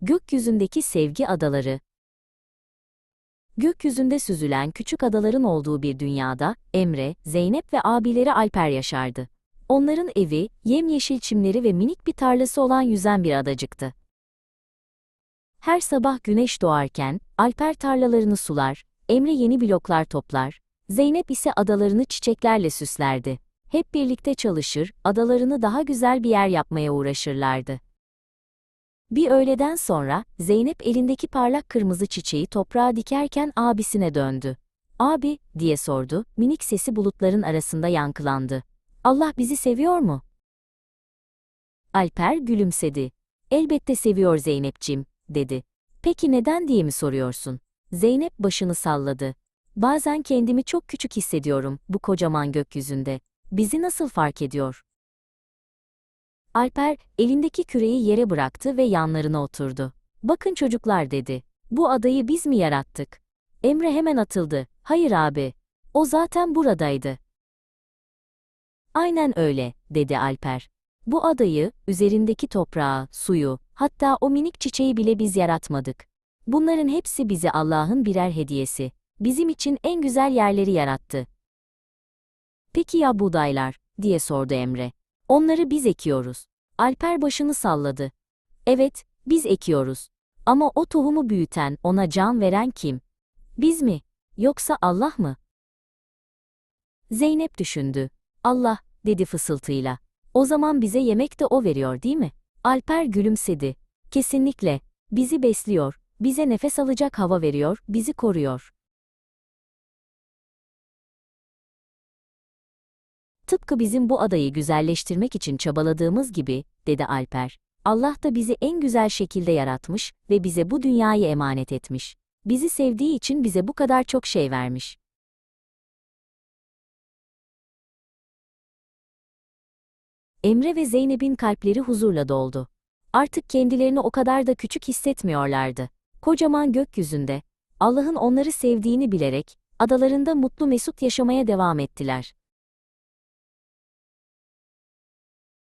Gökyüzündeki sevgi adaları. Gökyüzünde süzülen küçük adaların olduğu bir dünyada Emre, Zeynep ve abileri Alper yaşardı. Onların evi, yemyeşil çimleri ve minik bir tarlası olan yüzen bir adacıktı. Her sabah güneş doğarken Alper tarlalarını sular, Emre yeni bloklar toplar, Zeynep ise adalarını çiçeklerle süslerdi. Hep birlikte çalışır, adalarını daha güzel bir yer yapmaya uğraşırlardı. Bir öğleden sonra Zeynep elindeki parlak kırmızı çiçeği toprağa dikerken abisine döndü. Abi, diye sordu, minik sesi bulutların arasında yankılandı. Allah bizi seviyor mu? Alper gülümsedi. Elbette seviyor Zeynepcim, dedi. Peki neden diye mi soruyorsun? Zeynep başını salladı. Bazen kendimi çok küçük hissediyorum bu kocaman gökyüzünde. Bizi nasıl fark ediyor? Alper, elindeki küreyi yere bıraktı ve yanlarına oturdu. Bakın çocuklar dedi. Bu adayı biz mi yarattık? Emre hemen atıldı. Hayır abi. O zaten buradaydı. Aynen öyle, dedi Alper. Bu adayı, üzerindeki toprağı, suyu, hatta o minik çiçeği bile biz yaratmadık. Bunların hepsi bize Allah'ın birer hediyesi. Bizim için en güzel yerleri yarattı. Peki ya buğdaylar, diye sordu Emre. Onları biz ekiyoruz. Alper başını salladı. Evet, biz ekiyoruz. Ama o tohumu büyüten, ona can veren kim? Biz mi? Yoksa Allah mı? Zeynep düşündü. Allah, dedi fısıltıyla. O zaman bize yemek de o veriyor değil mi? Alper gülümsedi. Kesinlikle. Bizi besliyor, bize nefes alacak hava veriyor, bizi koruyor. Tıpkı bizim bu adayı güzelleştirmek için çabaladığımız gibi, dedi Alper. Allah da bizi en güzel şekilde yaratmış ve bize bu dünyayı emanet etmiş. Bizi sevdiği için bize bu kadar çok şey vermiş. Emre ve Zeynep'in kalpleri huzurla doldu. Artık kendilerini o kadar da küçük hissetmiyorlardı. Kocaman gökyüzünde, Allah'ın onları sevdiğini bilerek, adalarında mutlu mesut yaşamaya devam ettiler.